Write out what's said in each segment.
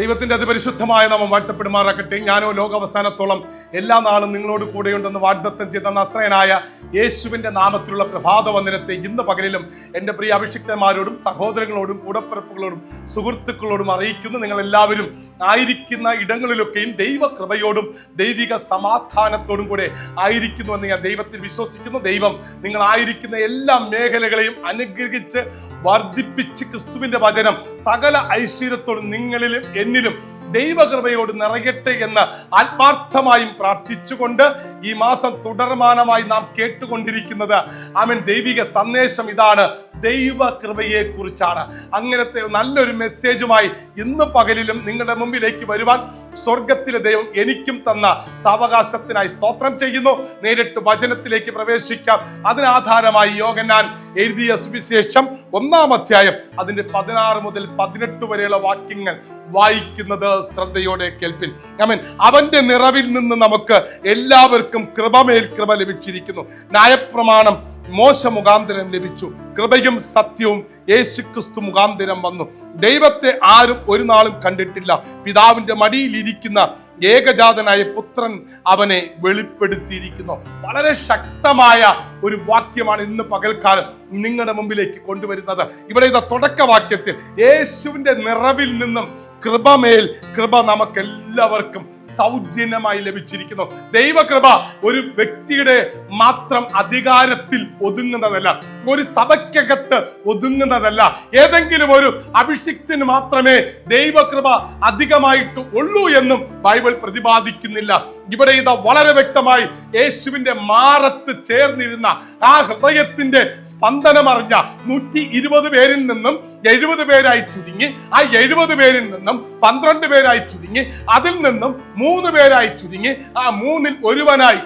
ദൈവത്തിന്റെ അതിപരിശുദ്ധമായ നാമം വാഴ്ത്തപ്പെടുമാറാക്കട്ടെ ഞാനോ ലോകാവസാനത്തോളം എല്ലാ നാളും നിങ്ങളോട് കൂടെയുണ്ടെന്ന് വാഗ്ദത്തം ചെയ്ത നസ്രയനായ യേശുവിന്റെ നാമത്തിലുള്ള പ്രഭാത വന്ദനത്തെ ഇന്ന് പകലിലും എന്റെ പ്രിയ അഭിഷിക്തന്മാരോടും സഹോദരങ്ങളോടും കൂടപ്പിറപ്പുകളോടും സുഹൃത്തുക്കളോടും അറിയിക്കുന്നു. നിങ്ങളെല്ലാവരും ആയിരിക്കുന്ന ഇടങ്ങളിലൊക്കെയും ദൈവകൃപയോടും ദൈവിക സമാധാനത്തോടും കൂടെ ആയിരിക്കുന്നുവെന്ന് ഞാൻ ദൈവത്തിൽ വിശ്വസിക്കുന്നു. ദൈവം നിങ്ങൾ ആയിരിക്കുന്ന എല്ലാ മേഖലകളെയും അനുഗ്രഹിച്ച് വർദ്ധിപ്പിച്ച് ക്രിസ്തുവിന്റെ വചനം സകല ഐശ്വര്യത്തോടും നിങ്ങളിലും എന്നിലും ദൈവകൃപയോട് നിറയട്ടെ എന്ന് ആത്മാർത്ഥമായും പ്രാർത്ഥിച്ചുകൊണ്ട് ഈ മാസം തുടർമാനമായി നാം കേട്ടുകൊണ്ടിരിക്കുന്നത്. ആമൻ. ദൈവിക സന്ദേശം ഇതാണ്. ദൈവകൃപയെ കുറിച്ചാണ് അങ്ങനത്തെ നല്ലൊരു മെസ്സേജുമായി ഇന്ന് പകലിലും നിങ്ങളുടെ മുമ്പിലേക്ക് വരുവാൻ സ്വർഗത്തിലെ ദൈവം എനിക്കും തന്ന സാവകാശത്തിനായി സ്തോത്രം ചെയ്യുന്നു. നേരിട്ട് വചനത്തിലേക്ക് പ്രവേശിക്കാം. അതിനാധാരമായി യോഗനാൻ എഴുതിയ സുവിശേഷം ഒന്നാം അധ്യായം അതിന്റെ പതിനാറ് മുതൽ പതിനെട്ട് വരെയുള്ള വാക്യങ്ങൾ വായിക്കുന്നത് ശ്രദ്ധയോടെ കേൾപ്പിൻ. അവൻ അവന്റെ നിറവിൽ നിന്ന് നമുക്ക് എല്ലാവർക്കും കൃപമേൽ കൃപ ലഭിച്ചിരിക്കുന്നു. ന്യായപ്രമാണം മോശ മുഖാന്തരം ലഭിച്ചു. കൃപയും സത്യവും യേശുക്രിസ്തു മുഖാന്തരം വന്നു. ദൈവത്തെ ആരും ഒരു നാളും കണ്ടിട്ടില്ല. പിതാവിന്റെ മടിയിലിരിക്കുന്ന ഏകജാതനായ പുത്രൻ അവനെ വെളിപ്പെടുത്തിയിരിക്കുന്നു. വളരെ ശക്തമായ ഒരു വാക്യമാണ് ഇന്ന് പകൽക്കാലം നിങ്ങളുടെ മുമ്പിലേക്ക് കൊണ്ടുവരുന്നത്. ഇവിടെ ഇത് തുടക്കവാക്യത്തിൽ യേശുവിന്റെ നിറവിൽ നിന്നും കൃപമേൽ കൃപ നമുക്ക് എല്ലാവർക്കും സൗജന്യമായി ലഭിച്ചിരിക്കുന്നു. ദൈവകൃപ ഒരു വ്യക്തിയുടെ മാത്രം അധികാരത്തിൽ ഒതുങ്ങുന്നതല്ല ഒരു സഭയ്ക്കകത്ത് ഒതുങ്ങുന്നതല്ല. ഏതെങ്കിലും ഒരു അഭിഷിക്തിന് മാത്രമേ ദൈവകൃപ അധികമായിട്ട് ഉള്ളൂ എന്നും ബൈബിൾ പ്രതിപാദിക്കുന്നില്ല. ഇവിടെ ഇത് വളരെ വ്യക്തമായി യേശുവിന്റെ മാറത്ത് ചേർന്നിരുന്ന ആ ഹൃദയത്തിന്റെ സ്പന്ദനം അറിഞ്ഞ നൂറ്റി ഇരുപത് പേരിൽ നിന്നും എഴുപത് പേരായി ചുരുങ്ങി ആ എഴുപത് പേരിൽ നിന്നും പന്ത്രണ്ട് പേരായി ചുരുങ്ങി അതിൽ നിന്നും മൂന്ന് പേരായി ചുരുങ്ങി ആ മൂന്നിൽ ഒരുവനായി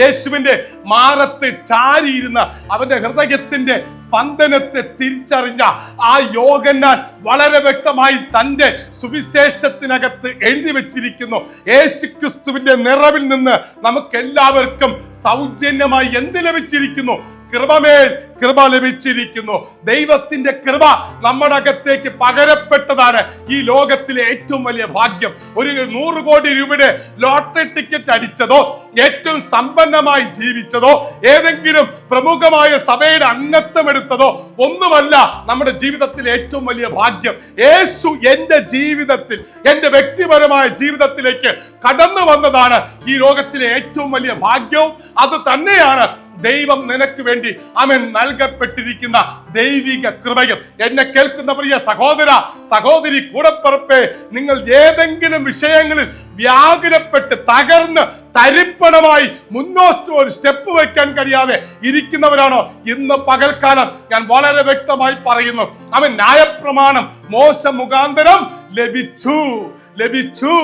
യേശുവിന്റെ മാറത്ത് ചാരിയിരുന്ന അവന്റെ ഹൃദയത്തിന്റെ സ്പന്ദനത്തെ തിരിച്ചറിഞ്ഞ ആ യോഗന്നാൻ വളരെ വ്യക്തമായി തന്റെ സുവിശേഷത്തിനകത്ത് എഴുതി വെച്ചിരിക്കുന്നു. യേശു ക്രിസ്തുവിന്റെ നിറവിൽ നിന്ന് നമുക്ക് എല്ലാവർക്കും സൗജന്യമായി എന്ത് ലഭിച്ചിരിക്കുന്നു? കൃപമേൽ കൃപ ലഭിച്ചിരിക്കുന്നു. ദൈവത്തിന്റെ കൃപ നമ്മുടെ അകത്തേക്ക് പകരപ്പെട്ടതാണ് ഈ ലോകത്തിലെ ഏറ്റവും വലിയ ഭാഗ്യം. ഒരു നൂറ് കോടി രൂപയുടെ ലോട്ടറി ടിക്കറ്റ് അടിച്ചതോ ഏറ്റവും സമ്പന്നമായി ജീവിച്ചതോ ഏതെങ്കിലും പ്രമുഖമായ സഭയുടെ അംഗത്വം എടുത്തതോ ഒന്നുമല്ല നമ്മുടെ ജീവിതത്തിൽ ഏറ്റവും വലിയ ഭാഗ്യം. യേശു എന്റെ ജീവിതത്തിൽ എന്റെ വ്യക്തിപരമായ ജീവിതത്തിലേക്ക് കടന്നു വന്നതാണ് ഈ ലോകത്തിലെ ഏറ്റവും വലിയ ഭാഗ്യവും. അത് തന്നെയാണ് ദൈവം നിനക്ക് വേണ്ടി അവൻ നൽകപ്പെട്ടിരിക്കുന്ന ദൈവിക കൃപയും. എന്നെ കേൾക്കുന്ന പ്രിയ സഹോദര സഹോദരി കൂടപ്പുറപ്പെ നിങ്ങൾ ഏതെങ്കിലും വിഷയങ്ങളിൽ വ്യാകുലപ്പെട്ട് തകർന്ന് തരിപ്പണമായി മുന്നോട്ട് ഒരു സ്റ്റെപ്പ് വെക്കാൻ കഴിയാതെ ഇരിക്കുന്നവരാണോ? ഇന്ന് പകൽക്കാലം ഞാൻ വളരെ വ്യക്തമായി പറയുന്നു അവൻ ന്യായപ്രമാണം മോശ മുഖാന്തരം ലഭിച്ചു ലഭിച്ചു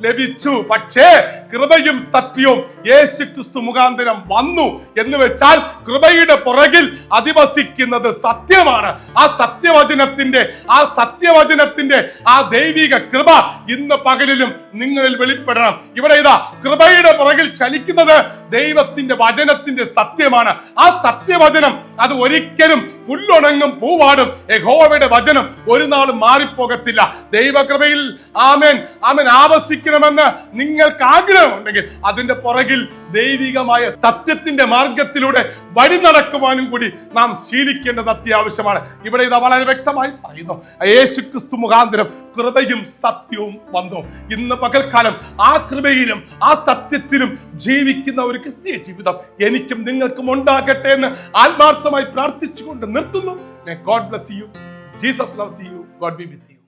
ലഭിച്ചു. പക്ഷേ കൃപയും സത്യവും യേശു ക്രിസ്തു മുഖാന്തരം വന്നു എന്ന് വെച്ചാൽ കൃപയുടെ പുറകിൽ അധിവസിക്കുന്നത് സത്യമാണ്. ആ സത്യവചനത്തിന്റെ ആ സത്യവചനത്തിന്റെ ആ ദൈവിക കൃപ ഇന്ന് പകലിലും നിങ്ങളിൽ വെളിപ്പെടണം. ഇവിടെ ഇതാ കൃപയുടെ പുറകിൽ ചലിക്കുന്നത് ദൈവത്തിന്റെ വചനത്തിന്റെ സത്യമാണ്. ആ സത്യവചനം അത് ഒരിക്കലും പുല്ലുണങ്ങും പൂവാടും. യഹോവയുടെ വചനം ഒരു നാളും മാറിപ്പോകത്തില്ല. ദൈവകൃപയിൽ ആമേൻ. ആമേൻ. ആവസിക്കണമെന്ന് നിങ്ങൾക്ക് ആഗ്രഹമുണ്ടെങ്കിൽ അതിന്റെ പുറകിൽ ദൈവികമായ സത്യത്തിന്റെ മാർഗത്തിലൂടെ വഴി നടക്കുവാനും കൂടി നാം ശീലിക്കേണ്ടത് അത്യാവശ്യമാണ്. ഇവിടെ ഇത് വളരെ വ്യക്തമായി പറയുന്നു. യേശു ക്രിസ്തു മുഖാന്തരം കൃപയും സത്യവും വന്നു. ഇന്ന് പകൽക്കാലം ആ കൃപയിലും ആ സത്യത്തിലും ജീവിക്കുന്ന ഒരു ക്രിസ്തീയ ജീവിതം എനിക്കും നിങ്ങൾക്കും ഉണ്ടാകട്ടെ എന്ന് ആത്മാർത്ഥമായി പ്രാർത്ഥിച്ചുകൊണ്ട് നിർത്തുന്നു. God bless you Jesus loves you God be with you